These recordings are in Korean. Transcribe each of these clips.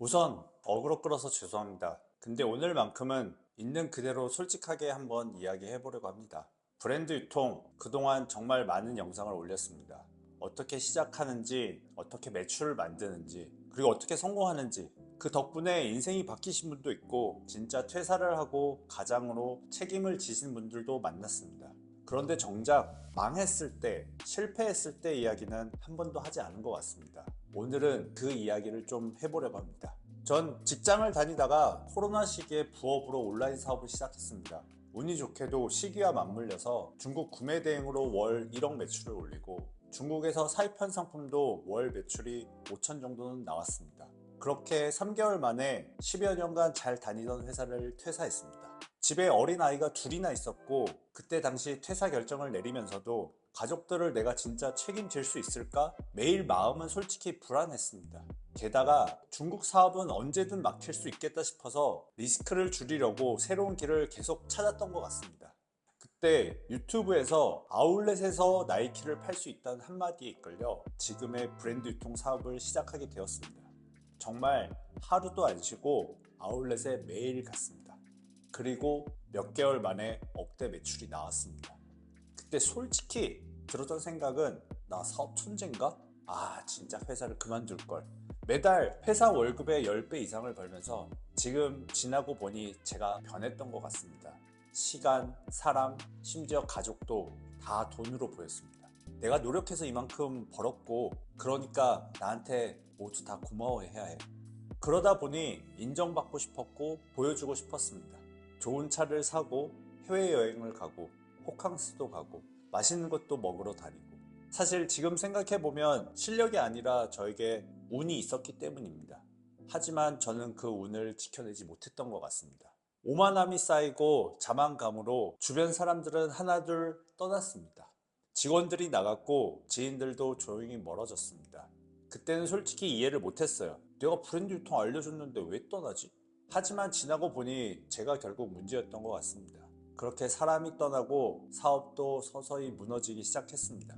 우선 어그로 끌어서 죄송합니다. 근데 오늘만큼은 있는 그대로 솔직하게 한번 이야기해 보려고 합니다. 브랜드 유통 그동안 정말 많은 영상을 올렸습니다. 어떻게 시작하는지, 어떻게 매출을 만드는지, 그리고 어떻게 성공하는지 그 덕분에 인생이 바뀌신 분도 있고 진짜 퇴사를 하고 가장으로 책임을 지신 분들도 만났습니다. 그런데 정작 망했을 때, 실패했을 때 이야기는 한 번도 하지 않은 것 같습니다. 오늘은 그 이야기를 좀 해보려고 합니다. 전 직장을 다니다가 코로나 시기에 부업으로 온라인 사업을 시작했습니다. 운이 좋게도 시기와 맞물려서 중국 구매 대행으로 월 1억 매출을 올리고 중국에서 사입한 상품도 월 매출이 5천 정도는 나왔습니다. 그렇게 3개월 만에 10여 년간 잘 다니던 회사를 퇴사했습니다. 집에 어린 아이가 둘이나 있었고 그때 당시 퇴사 결정을 내리면서도 가족들을 내가 진짜 책임질 수 있을까? 매일 마음은 솔직히 불안했습니다. 게다가 중국 사업은 언제든 막힐 수 있겠다 싶어서 리스크를 줄이려고 새로운 길을 계속 찾았던 것 같습니다. 그때 유튜브에서 아울렛에서 나이키를 팔 수 있다는 한마디에 이끌려 지금의 브랜드 유통 사업을 시작하게 되었습니다. 정말 하루도 안 쉬고 아울렛에 매일 갔습니다. 그리고 몇 개월 만에 억대 매출이 나왔습니다. 그때 솔직히 들었던 생각은 나 사업 천재인가? 아 진짜 회사를 그만둘 걸. 매달 회사 월급의 10배 이상을 벌면서 지금 지나고 보니 제가 변했던 것 같습니다. 시간, 사람, 심지어 가족도 다 돈으로 보였습니다. 내가 노력해서 이만큼 벌었고 그러니까 나한테 모두 다 고마워해야 해. 그러다 보니 인정받고 싶었고 보여주고 싶었습니다. 좋은 차를 사고 해외여행을 가고 호캉스도 가고 맛있는 것도 먹으러 다니고 사실 지금 생각해보면 실력이 아니라 저에게 운이 있었기 때문입니다. 하지만 저는 그 운을 지켜내지 못했던 것 같습니다. 오만함이 쌓이고 자만감으로 주변 사람들은 하나둘 떠났습니다. 직원들이 나갔고 지인들도 조용히 멀어졌습니다. 그때는 솔직히 이해를 못했어요. 내가 브랜드 유통 알려줬는데 왜 떠나지? 하지만 지나고 보니 제가 결국 문제였던 것 같습니다. 그렇게 사람이 떠나고 사업도 서서히 무너지기 시작했습니다.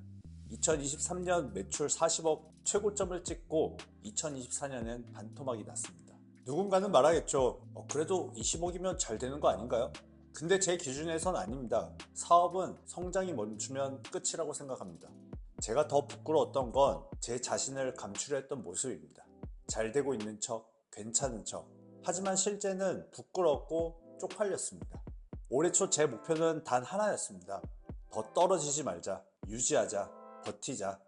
2023년 매출 40억 최고점을 찍고 2024년엔 반토막이 났습니다. 누군가는 말하겠죠. 어, 그래도 20억이면 잘 되는 거 아닌가요? 근데 제 기준에선 아닙니다. 사업은 성장이 멈추면 끝이라고 생각합니다. 제가 더 부끄러웠던 건 제 자신을 감추려했던 모습입니다. 잘 되고 있는 척, 괜찮은 척. 하지만 실제는 부끄럽고 쪽팔렸습니다. 올해 초 제 목표는 단 하나였습니다. 더 떨어지지 말자, 유지하자, 버티자.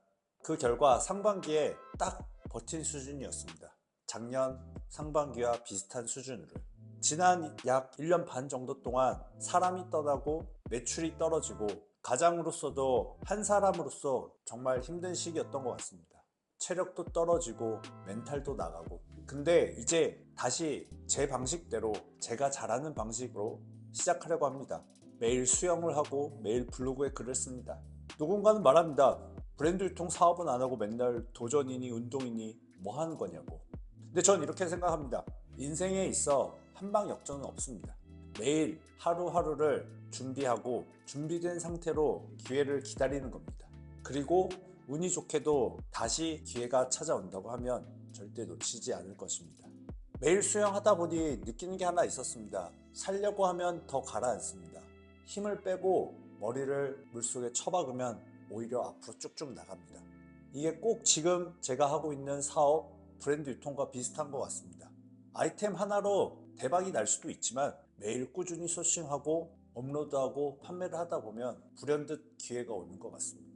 그 결과 상반기에 딱 버틴 수준이었습니다. 작년 상반기와 비슷한 수준으로. 지난 약 1년 반 정도 동안 사람이 떠나고 매출이 떨어지고 가장으로서도 한 사람으로서 정말 힘든 시기였던 것 같습니다. 체력도 떨어지고 멘탈도 나가고. 근데 이제 다시 제 방식대로 제가 잘하는 방식으로 시작하려고 합니다. 매일 수영을 하고 매일 블로그에 글을 씁니다. 누군가는 말합니다. 브랜드 유통 사업은 안 하고 맨날 도전이니 운동이니 뭐 하는 거냐고. 근데 전 이렇게 생각합니다. 인생에 있어 한방 역전은 없습니다. 매일 하루하루를 준비하고 준비된 상태로 기회를 기다리는 겁니다. 그리고 운이 좋게도 다시 기회가 찾아온다고 하면 절대 놓치지 않을 것입니다. 매일 수영하다 보니 느끼는 게 하나 있었습니다. 살려고 하면 더 가라앉습니다. 힘을 빼고 머리를 물속에 쳐박으면 오히려 앞으로 쭉쭉 나갑니다. 이게 꼭 지금 제가 하고 있는 사업, 브랜드 유통과 비슷한 것 같습니다. 아이템 하나로 대박이 날 수도 있지만 매일 꾸준히 소싱하고 업로드하고 판매를 하다 보면 불현듯 기회가 오는 것 같습니다.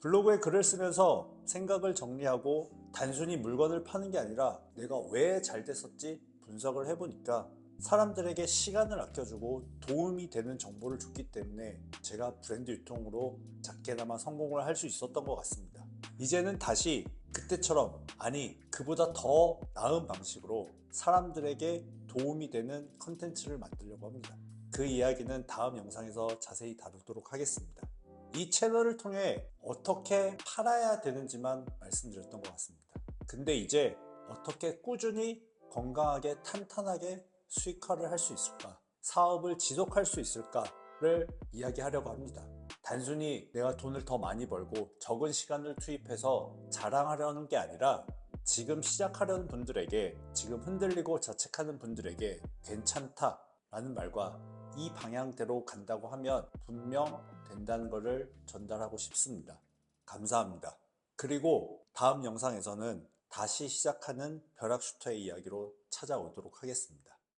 블로그에 글을 쓰면서 생각을 정리하고 단순히 물건을 파는 게 아니라 내가 왜 잘 됐었지 분석을 해보니까 사람들에게 시간을 아껴주고 도움이 되는 정보를 줬기 때문에 제가 브랜드 유통으로 작게나마 성공을 할 수 있었던 것 같습니다. 이제는 다시 그때처럼 아니 그보다 더 나은 방식으로 사람들에게 도움이 되는 컨텐츠를 만들려고 합니다. 그 이야기는 다음 영상에서 자세히 다루도록 하겠습니다. 이 채널을 통해 어떻게 팔아야 되는지만 말씀드렸던 것 같습니다. 근데 이제 어떻게 꾸준히 건강하게 탄탄하게 수익화를 할 수 있을까? 사업을 지속할 수 있을까를 이야기하려고 합니다. 단순히 내가 돈을 더 많이 벌고 적은 시간을 투입해서 자랑하려는 게 아니라 지금 시작하려는 분들에게 지금 흔들리고 자책하는 분들에게 괜찮다 라는 말과 이 방향대로 간다고 하면 분명 된다는 것을 전달하고 싶습니다. 감사합니다. 그리고 다음 영상에서는 다시 시작하는 벼락 슈터의 이야기로 찾아오도록 하겠습니다.